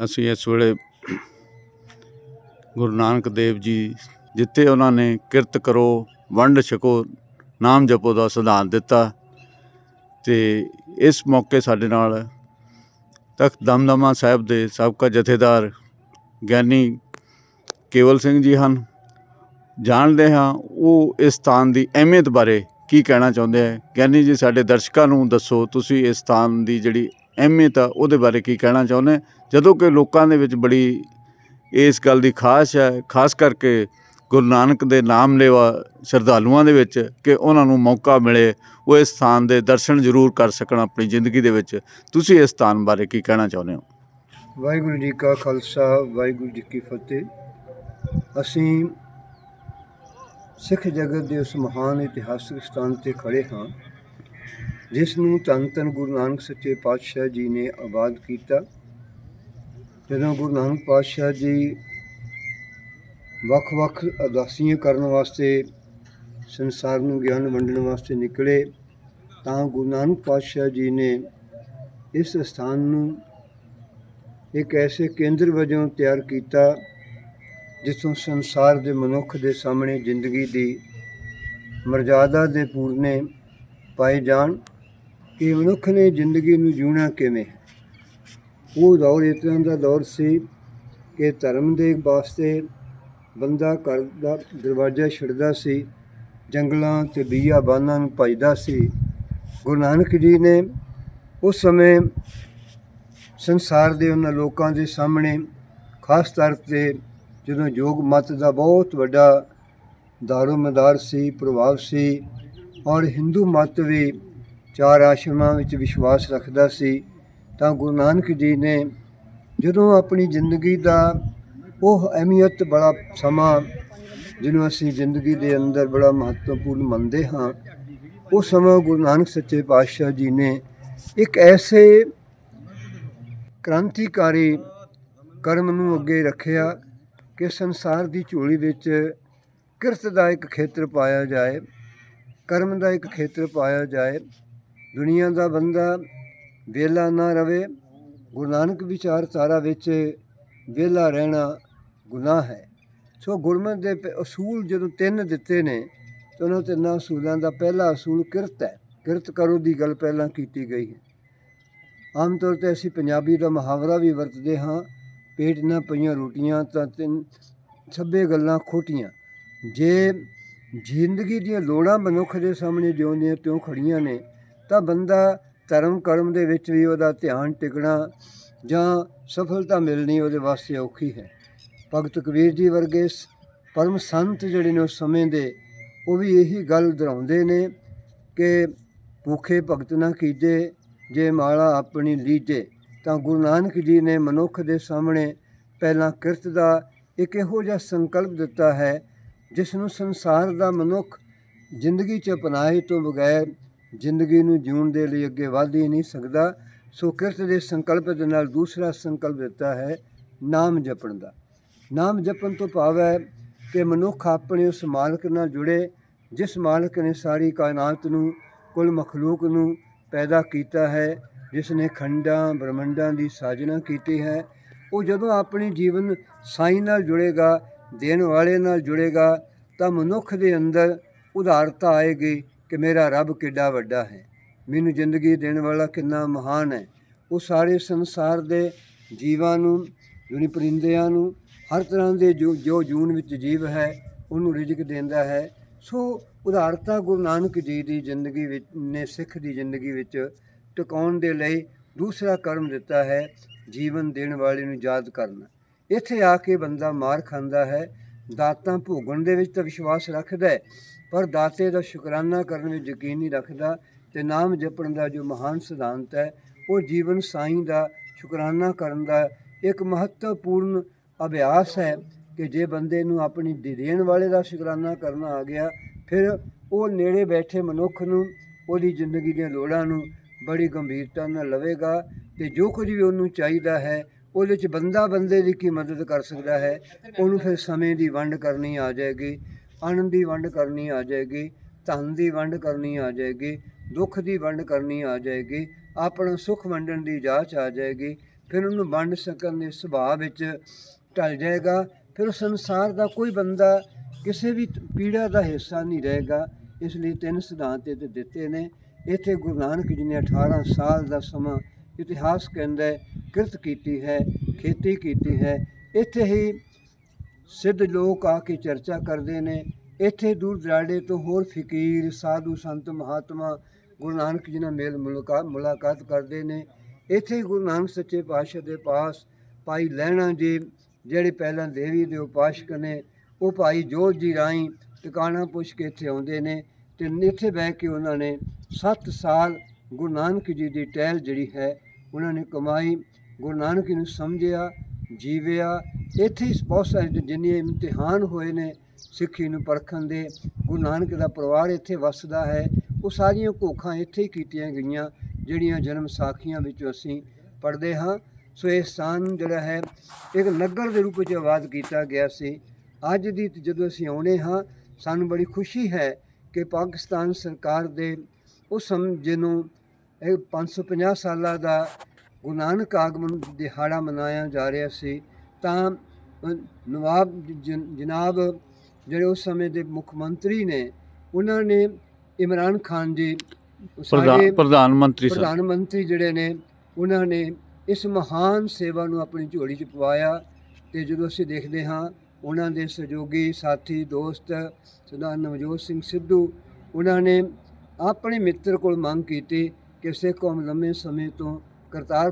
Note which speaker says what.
Speaker 1: ਅਸੀਂ ਇਸ ਵੇਲੇ ਗੁਰੂ ਨਾਨਕ ਦੇਵ ਜੀ ਜਿੱਥੇ ਉਹਨਾਂ ਨੇ ਕਿਰਤ ਕਰੋ, ਵੰਡ ਛਕੋ, ਨਾਮ ਜਪੋ ਦਾ ਸਿਧਾਂਤ ਦਿੱਤਾ ਤੇ ਇਸ ਮੌਕੇ ਸਾਡੇ ਨਾਲ ਤਖਤ ਦਮਦਮਾ ਸਾਹਿਬ ਦੇ ਸਾਬਕਾ ਜਥੇਦਾਰ ਗਿਆਨੀ ਕੇਵਲ ਸਿੰਘ ਜੀ ਹਨ। ਜਾਣਦੇ ਹਾਂ ਉਹ ਇਸ ਸਥਾਨ ਦੀ ਅਹਿਮੀਅਤ ਬਾਰੇ ਕੀ ਕਹਿਣਾ ਚਾਹੁੰਦੇ ਹੈ ਗਿਆਨੀ ਜੀ, ਸਾਡੇ ਦਰਸ਼ਕਾਂ ਨੂੰ ਦੱਸੋ, ਤੁਸੀਂ ਇਸ ਸਥਾਨ ਦੀ ਜਿਹੜੀ ਅਹਿਮੀਅਤ ਆ, ਉਹਦੇ ਬਾਰੇ ਕੀ ਕਹਿਣਾ ਚਾਹੁੰਦੇ ਜਦੋਂ ਕਿ ਲੋਕਾਂ ਦੇ ਵਿੱਚ ਬੜੀ ਇਸ ਗੱਲ ਦੀ ਖਾਸ ਹੈ, ਖਾਸ ਕਰਕੇ ਗੁਰੂ ਨਾਨਕ ਦੇ ਨਾਮ ਲੇਵਾ ਸ਼ਰਧਾਲੂਆਂ ਦੇ ਵਿੱਚ ਕਿ ਉਹਨਾਂ ਨੂੰ ਮੌਕਾ ਮਿਲੇ, ਉਹ ਇਸ ਸਥਾਨ ਦੇ ਦਰਸ਼ਨ ਜ਼ਰੂਰ ਕਰ ਸਕਣ ਆਪਣੀ ਜ਼ਿੰਦਗੀ ਦੇ ਵਿੱਚ। ਤੁਸੀਂ ਇਸ ਸਥਾਨ ਬਾਰੇ ਕੀ ਕਹਿਣਾ ਚਾਹੁੰਦੇ ਹੋ?
Speaker 2: ਵਾਹਿਗੁਰੂ ਜੀ ਕਾ ਖਾਲਸਾ, ਵਾਹਿਗੁਰੂ ਜੀ ਕੀ ਫਤਿਹ। ਅਸੀਂ ਸਿੱਖ ਜਗਤ ਦੇ ਉਸ ਮਹਾਨ ਇਤਿਹਾਸਕ ਸਥਾਨ ਤੇ ਖੜੇ ਹਾਂ। ਜਿਸ ਨੂੰ ਧੰਨ ਧੰਨ ਗੁਰੂ ਨਾਨਕ ਸੱਚੇ ਪਾਤਸ਼ਾਹ ਜੀ ਨੇ ਆਬਾਦ ਕੀਤਾ, ਜਦੋਂ ਗੁਰੂ ਨਾਨਕ ਪਾਤਸ਼ਾਹ ਜੀ ਵੱਖ-ਵੱਖ ਅਰਦਾਸੀਆਂ ਕਰਨ ਵਾਸਤੇ, ਸੰਸਾਰ ਨੂੰ ਗਿਆਨ ਵੰਡਣ ਵਾਸਤੇ ਨਿਕਲੇ, ਤਾਂ ਗੁਰੂ ਨਾਨਕ ਪਾਤਸ਼ਾਹ ਜੀ ਨੇ ਇਸ ਸਥਾਨ ਨੂੰ ਇੱਕ ਐਸੇ ਕੇਂਦਰ ਵਜੋਂ ਤਿਆਰ ਕੀਤਾ, ਜਿੱਥੋਂ ਸੰਸਾਰ ਦੇ ਮਨੁੱਖ ਦੇ ਸਾਹਮਣੇ ਜ਼ਿੰਦਗੀ ਦੀ ਮਰਜ਼ਾਦਾ ਦੇ ਪੂਰਨੇ ਪਾਏ ਜਾਣ। ਕਿ ਮਨੁੱਖ ਨੇ ਜ਼ਿੰਦਗੀ ਨੂੰ ਜਿਉਣਾ ਕਿਵੇਂ? ਉਹ ਦੌਰ ਇਸ ਤਰ੍ਹਾਂ ਦਾ ਦੌਰ ਸੀ ਕਿ ਧਰਮ ਦੇ ਵਾਸਤੇ ਬੰਦਾ ਘਰ ਦਾ ਦਰਵਾਜ਼ਾ ਛੱਡਦਾ ਸੀ, ਜੰਗਲਾਂ ਤੇ ਬੀਆਬਾਨਾਂ ਨੂੰ ਭਜਦਾ ਸੀ। ਗੁਰੂ ਨਾਨਕ ਜੀ ਨੇ ਉਸ ਸਮੇਂ ਸੰਸਾਰ ਦੇ ਉਹਨਾਂ ਲੋਕਾਂ ਦੇ ਸਾਹਮਣੇ ਖਾਸ ਤੌਰ ਤੇ ਜਦੋਂ ਯੋਗ ਮਤ ਦਾ ਬਹੁਤ ਵੱਡਾ ਦਾਰੋ ਮਦਾਰ ਸੀ, ਪ੍ਰਭਾਵ ਸੀ ਔਰ ਹਿੰਦੂ ਮਤ ਵੀ ਚਾਰ ਆਸ਼ਰਮਾਂ ਵਿੱਚ ਵਿਸ਼ਵਾਸ ਰੱਖਦਾ ਸੀ, ਤਾਂ ਗੁਰੂ ਨਾਨਕ ਜੀ ਨੇ ਜਦੋਂ ਆਪਣੀ ਜ਼ਿੰਦਗੀ ਦਾ ਉਹ ਅਹਿਮੀਅਤ ਬੜਾ ਸਮਾਂ, ਜਿਹਨੂੰ ਅਸੀਂ ਜ਼ਿੰਦਗੀ ਦੇ ਅੰਦਰ ਬੜਾ ਮਹੱਤਵਪੂਰਨ ਮੰਨਦੇ ਹਾਂ ਉਹ ਸਮਾਂ ਗੁਰੂ ਨਾਨਕ ਸੱਚੇ ਪਾਤਸ਼ਾਹ ਜੀ ਨੇ ਇੱਕ ਐਸੇ ਕ੍ਰਾਂਤੀਕਾਰੀ ਕਰਮ ਨੂੰ ਅੱਗੇ ਰੱਖਿਆ ਕਿ ਸੰਸਾਰ ਦੀ ਝੋਲੀ ਵਿੱਚ ਕਿਰਤ ਦਾ ਇੱਕ ਖੇਤਰ ਪਾਇਆ ਜਾਏ, ਕਰਮ ਦਾ ਇੱਕ ਖੇਤਰ ਪਾਇਆ ਜਾਏ ਦੁਨੀਆ ਦਾ ਬੰਦਾ ਵਿਹਲਾ ਨਾ ਰਵੇ, ਗੁਰੂ ਨਾਨਕ ਵਿਚਾਰਧਾਰਾ ਵਿੱਚ ਵਿਹਲਾ ਰਹਿਣਾ ਗੁਨਾਹ ਹੈ। ਸੋ ਗੁਰਮਤ ਦੇ ਪ- ਅਸੂਲ ਜਦੋਂ ਤਿੰਨ ਦਿੱਤੇ ਨੇ, ਤਾਂ ਉਹਨਾਂ ਤਿੰਨਾਂ ਅਸੂਲਾਂ ਦਾ ਪਹਿਲਾ ਅਸੂਲ ਕਿਰਤ ਹੈ। ਕਿਰਤ ਕਰੋ ਦੀ ਗੱਲ ਪਹਿਲਾਂ ਕੀਤੀ ਗਈ ਹੈ। ਆਮ ਤੌਰ ਤੇ ਅਸੀਂ ਪੰਜਾਬੀ ਦਾ ਮੁਹਾਵਰਾ ਵੀ ਵਰਤਦੇ ਹਾਂ, ਪੇਟ ਨਾ ਪਈਆਂ ਰੋਟੀਆਂ ਤਾਂ ਤਿੰਨ ਸਭੇ ਗੱਲਾਂ ਖੋਟੀਆਂ। ਜੇ ਜ਼ਿੰਦਗੀ ਦੀਆਂ ਲੋੜਾਂ ਮਨੁੱਖ ਦੇ ਸਾਹਮਣੇ ਜਿਉਂਦੀਆਂ ਤਿਉਂ ਖੜੀਆਂ ਨੇ ਤਾਂ ਬੰਦਾ ਧਰਮ ਕਰਮ ਦੇ ਵਿੱਚ ਵੀ ਉਹਦਾ ਧਿਆਨ ਟਿਕਣਾ ਜਾਂ ਸਫਲਤਾ ਮਿਲਣੀ ਉਹਦੇ ਵਾਸਤੇ ਔਖੀ ਹੈ। ਭਗਤ ਕਬੀਰ ਜੀ ਵਰਗੇ ਸ- ਪਰਮ ਸੰਤ ਜਿਹੜੇ ਨੇ ਉਸ ਸਮੇਂ ਦੇ, ਉਹ ਵੀ ਇਹੀ ਗੱਲ ਦੁਹਰਾਉਂਦੇ ਨੇ ਕਿ ਭੁੱਖੇ ਭਗਤ ਨਾ ਕੀਜੇ, ਜੇ ਮਾਲਾ ਆਪਣੀ ਲੀਜੇ, ਤਾਂ ਗੁਰੂ ਨਾਨਕ ਜੀ ਨੇ ਮਨੁੱਖ ਦੇ ਸਾਹਮਣੇ ਪਹਿਲਾਂ ਕਿਰਤ ਦਾ ਇੱਕ ਇਹੋ ਜਿਹਾ ਸੰਕਲਪ ਦਿੱਤਾ ਹੈ, ਜਿਸ ਨੂੰ ਸੰਸਾਰ ਦਾ ਮਨੁੱਖ ਜ਼ਿੰਦਗੀ 'ਚ ਅਪਣਾਏ ਤੋਂ ਬਗੈਰ ਜ਼ਿੰਦਗੀ ਨੂੰ ਜਿਉਣ ਦੇ ਲਈ ਅੱਗੇ ਵਧ ਹੀ ਨਹੀਂ ਸਕਦਾ। ਸੋ ਕਿਰਤ ਦੇ ਸੰਕਲਪ ਦੇ ਨਾਲ ਦੂਸਰਾ ਸੰਕਲਪ ਦਿੱਤਾ ਹੈ, ਨਾਮ ਜਪਣ ਦਾ। ਨਾਮ ਜਪਣ ਤੋਂ ਭਾਵ ਹੈ ਕਿ ਮਨੁੱਖ ਆਪਣੇ ਉਸ ਮਾਲਕ ਨਾਲ ਜੁੜੇ, ਜਿਸ ਮਾਲਕ ਨੇ ਸਾਰੀ ਕਾਇਨਾਤ ਨੂੰ, ਕੁੱਲ ਮਖਲੂਕ ਨੂੰ ਪੈਦਾ ਕੀਤਾ ਹੈ, ਜਿਸ ਨੇ ਖੰਡਾਂ, ਬ੍ਰਹਮੰਡਾਂ ਦੀ ਸਾਜਨਾ ਕੀਤੀ ਹੈ। ਉਹ ਜਦੋਂ ਆਪਣੀ ਜੀਵਨ ਸਾਈਂ ਨਾਲ ਜੁੜੇਗਾ, ਦੇਣ ਵਾਲੇ ਨਾਲ ਜੁੜੇਗਾ, ਤਾਂ ਮਨੁੱਖ ਦੇ ਅੰਦਰ ਉਦਾਰਤਾ ਆਏਗੀ। ਕਿ ਮੇਰਾ ਰੱਬ ਕਿੱਡਾ ਵੱਡਾ ਹੈ। ਮੈਨੂੰ ਜ਼ਿੰਦਗੀ ਦੇਣ ਵਾਲਾ ਕਿੰਨਾ ਮਹਾਨ ਹੈ। ਉਹ ਸਾਰੇ ਸੰਸਾਰ ਦੇ ਜੀਵਾਂ ਨੂੰ ਜੁਨੀ ਪਰਿੰਦਿਆਂ ਨੂੰ, ਹਰ ਤਰ੍ਹਾਂ ਦੇ ਜੋ ਜੋ ਜੂਨ ਵਿੱਚ ਜੀਵ ਹੈ, ਉਹਨੂੰ ਰਿਜ਼ਕ ਦਿੰਦਾ ਹੈ। ਸੋ ਉਦਾਰਤਾ ਗੁਰੂ ਨਾਨਕ ਜੀ ਦੀ ਜ਼ਿੰਦਗੀ ਵਿੱਚ, ਨੇ ਸਿੱਖ ਦੀ ਜ਼ਿੰਦਗੀ ਵਿੱਚ ਟਿਕਾਉਣ ਦੇ ਲਈ ਦੂਸਰਾ ਕਰਮ ਦਿੱਤਾ ਹੈ, ਜੀਵਨ ਦੇਣ ਵਾਲੇ ਨੂੰ ਯਾਦ ਕਰਨਾ। ਇੱਥੇ ਆ ਕੇ ਬੰਦਾ ਮਾਰ ਖਾਂਦਾ ਹੈ ਦਾਤਾਂ ਭੋਗਣ ਦੇ ਵਿੱਚ ਤਾਂ ਵਿਸ਼ਵਾਸ ਰੱਖਦਾ ਹੈ, ਪਰ ਦਾਤੇ ਦਾ ਸ਼ੁਕਰਾਨਾ ਕਰਨ ਵਿੱਚ ਯਕੀਨ ਨਹੀਂ ਰੱਖਦਾ ਤੇ ਨਾਮ ਜਪਣ ਦਾ ਜੋ ਮਹਾਨ ਸਿਧਾਂਤ ਹੈ, ਉਹ ਜੀਵਨ ਸਾਈਂ ਦਾ ਸ਼ੁਕਰਾਨਾ ਕਰਨ ਦਾ ਇੱਕ ਮਹੱਤਵਪੂਰਨ ਅਭਿਆਸ ਹੈ ਕਿ ਜੇ ਬੰਦੇ ਨੂੰ ਆਪਣੀ ਦੇ- ਦੇਣ ਵਾਲੇ ਦਾ ਸ਼ੁਕਰਾਨਾ ਕਰਨਾ ਆ ਗਿਆ, ਫਿਰ ਉਹ ਨੇੜੇ ਬੈਠੇ ਮਨੁੱਖ ਨੂੰ, ਉਹਦੀ ਜ਼ਿੰਦਗੀ ਦੀਆਂ ਲੋੜਾਂ ਨੂੰ ਬੜੀ ਗੰਭੀਰਤਾ ਨਾਲ ਲਵੇਗਾ ਤੇ ਜੋ ਕੁਝ ਵੀ ਉਹਨੂੰ ਚਾਹੀਦਾ ਹੈ ਉਹਦੇ ਚ ਬੰਦਾ ਬੰਦੇ ਦੀ ਕੀ ਮਦਦ ਕਰ ਸਕਦਾ ਹੈ? ਉਹਨੂੰ ਫਿਰ ਸਮੇਂ ਦੀ ਵੰਡ ਕਰਨੀ ਆ ਜਾਏਗੀ ਆਨੰਦ ਦੀ ਵੰਡ ਕਰਨੀ ਆ ਜਾਏਗੀ, ਧਨ ਦੀ ਵੰਡ ਕਰਨੀ ਆ ਜਾਏਗੀ, ਦੁੱਖ ਦੀ ਵੰਡ ਕਰਨੀ ਆ ਜਾਏਗੀ, ਆਪਣਾ ਸੁੱਖ ਵੰਡਣ ਦੀ ਜਾਂਚ ਆ ਜਾਏਗੀ, ਫਿਰ ਉਹਨੂੰ ਵੰਡ ਸਕਣ ਦੇ ਸੁਭਾਅ ਵਿੱਚ ਢਲ ਜਾਏਗਾ, ਫਿਰ ਸੰਸਾਰ ਦਾ ਕੋਈ ਬੰਦਾ ਕਿਸੇ ਵੀ ਪੀੜਾ ਦਾ ਹਿੱਸਾ ਨਹੀਂ ਰਹੇਗਾ। ਇਸ ਲਈ ਤਿੰਨ ਸਿਧਾਂਤ ਇਹਦੇ ਦਿੱਤੇ ਨੇ। ਇੱਥੇ ਗੁਰੂ ਨਾਨਕ ਜੀ ਨੇ 18 ਸਾਲ ਦਾ ਸਮਾਂ ਇਤਿਹਾਸ ਕਹਿੰਦਾ ਕਿਰਤ ਕੀਤੀ ਹੈ, ਖੇਤੀ ਕੀਤੀ ਹੈ। ਇੱਥੇ ਹੀ ਸਿੱਧ ਲੋਕ ਆ ਕੇ ਚਰਚਾ ਕਰਦੇ ਨੇ। ਇੱਥੇ ਦੂਰ ਦਰਾਡੇ ਤੋਂ ਹੋਰ ਫਕੀਰ, ਸਾਧੂ ਸੰਤ, ਮਹਾਤਮਾ ਗੁਰੂ ਨਾਨਕ ਜੀ ਨਾਲ ਮੇਲ ਮੁਲਾਕਾਤ ਮੁਲਾਕਾਤ ਕਰਦੇ ਨੇ। ਇੱਥੇ ਗੁਰੂ ਨਾਨਕ ਸੱਚੇ ਪਾਤਸ਼ਾਹ ਦੇ ਪਾਸ ਭਾਈ ਲਹਿਣਾ ਜੀ, ਜਿਹੜੇ ਪਹਿਲਾਂ ਦੇਵੀ ਦੇ ਉਪਾਸ਼ਕ ਨੇ, ਉਹ ਭਾਈ ਜੋਤ ਜੀ ਰਾਈ ਟਿਕਾਣਾ ਪੁੱਛ ਕੇ ਇੱਥੇ ਆਉਂਦੇ ਨੇ ਤੇ ਇੱਥੇ ਬਹਿ ਕੇ ਉਹਨਾਂ ਨੇ 7 ਸਾਲ ਗੁਰੂ ਨਾਨਕ ਜੀ ਦੀ ਟਹਿਲ ਜਿਹੜੀ ਹੈ, ਉਹਨਾਂ ਨੇ ਕਮਾਈ, ਗੁਰੂ ਨਾਨਕ ਜੀ ਨੂੰ ਸਮਝਿਆ, ਜੀਵਿਆ। ਇੱਥੇ ਹੀ ਬਹੁਤ ਸਾਰੇ ਜਿੰਨੇ ਇਮਤਿਹਾਨ ਹੋਏ ਨੇ ਸਿੱਖੀ ਨੂੰ ਪਰਖਣ ਦੇ, ਗੁਰੂ ਨਾਨਕ ਦਾ ਪਰਿਵਾਰ ਇੱਥੇ ਵੱਸਦਾ ਹੈ। ਉਹ ਸਾਰੀਆਂ ਕੋਖਾਂ ਇੱਥੇ ਹੀ ਕੀਤੀਆਂ ਗਈਆਂ, ਜਿਹੜੀਆਂ ਜਨਮ ਸਾਖੀਆਂ ਵਿੱਚੋਂ ਅਸੀਂ ਪੜ੍ਹਦੇ ਹਾਂ। ਸੋ ਇਹ ਸਥਾਨ ਜਿਹੜਾ ਹੈ, ਇੱਕ ਨਗਰ ਦੇ ਰੂਪ ਵਿੱਚ ਆਬਾਦ ਕੀਤਾ ਗਿਆ ਸੀ। ਅੱਜ ਦੀ ਜਦੋਂ ਅਸੀਂ ਆਉਣੇ ਹਾਂ, ਸਾਨੂੰ ਬੜੀ ਖੁਸ਼ੀ ਹੈ ਕਿ ਪਾਕਿਸਤਾਨ ਸਰਕਾਰ ਦੇ ਉਸ ਸਮ ਜਿਹਨੂੰ ਇਹ 550 ਸਾਲਾਂ ਦਾ ਗੁਰੂ ਨਾਨਕ ਆਗਮਨ ਦਿਹਾੜਾ ਮਨਾਇਆ ਜਾ ਰਿਹਾ ਸੀ ਤਾਂ ਨਵਾਬ ਜਨਾਬ ਜਿਹੜੇ ਉਸ ਸਮੇਂ ਦੇ ਮੁੱਖ ਮੰਤਰੀ ਨੇ ਉਹਨਾਂ ਨੇ ਇਮਰਾਨ ਖਾਨ ਜੀ ਸਾਡੇ
Speaker 1: ਪ੍ਰਧਾਨ ਪ੍ਰਧਾਨ ਮੰਤਰੀ
Speaker 2: ਪ੍ਰਧਾਨ ਮੰਤਰੀ ਜਿਹੜੇ ਨੇ ਉਹਨਾਂ ਨੇ ਇਸ ਮਹਾਨ ਸੇਵਾ ਨੂੰ ਆਪਣੀ ਝੋਲੀ 'ਚ ਪਵਾਇਆ ਤੇ ਜਦੋਂ ਅਸੀਂ ਦੇਖਦੇ ਹਾਂ ਉਹਨਾਂ ਦੇ ਸਹਿਯੋਗੀ ਸਾਥੀ ਦੋਸਤ ਸਰਦਾਰ ਨਵਜੋਤ ਸਿੰਘ ਸਿੱਧੂ ਉਹਨਾਂ ਨੇ ਆਪਣੇ ਮਿੱਤਰ ਕੋਲ ਮੰਗ ਕੀਤੀ ਕਿ ਸਿੱਖ ਕੌਮ ਲੰਮੇ ਸਮੇਂ ਤੋਂ ਕਰਤਾਰ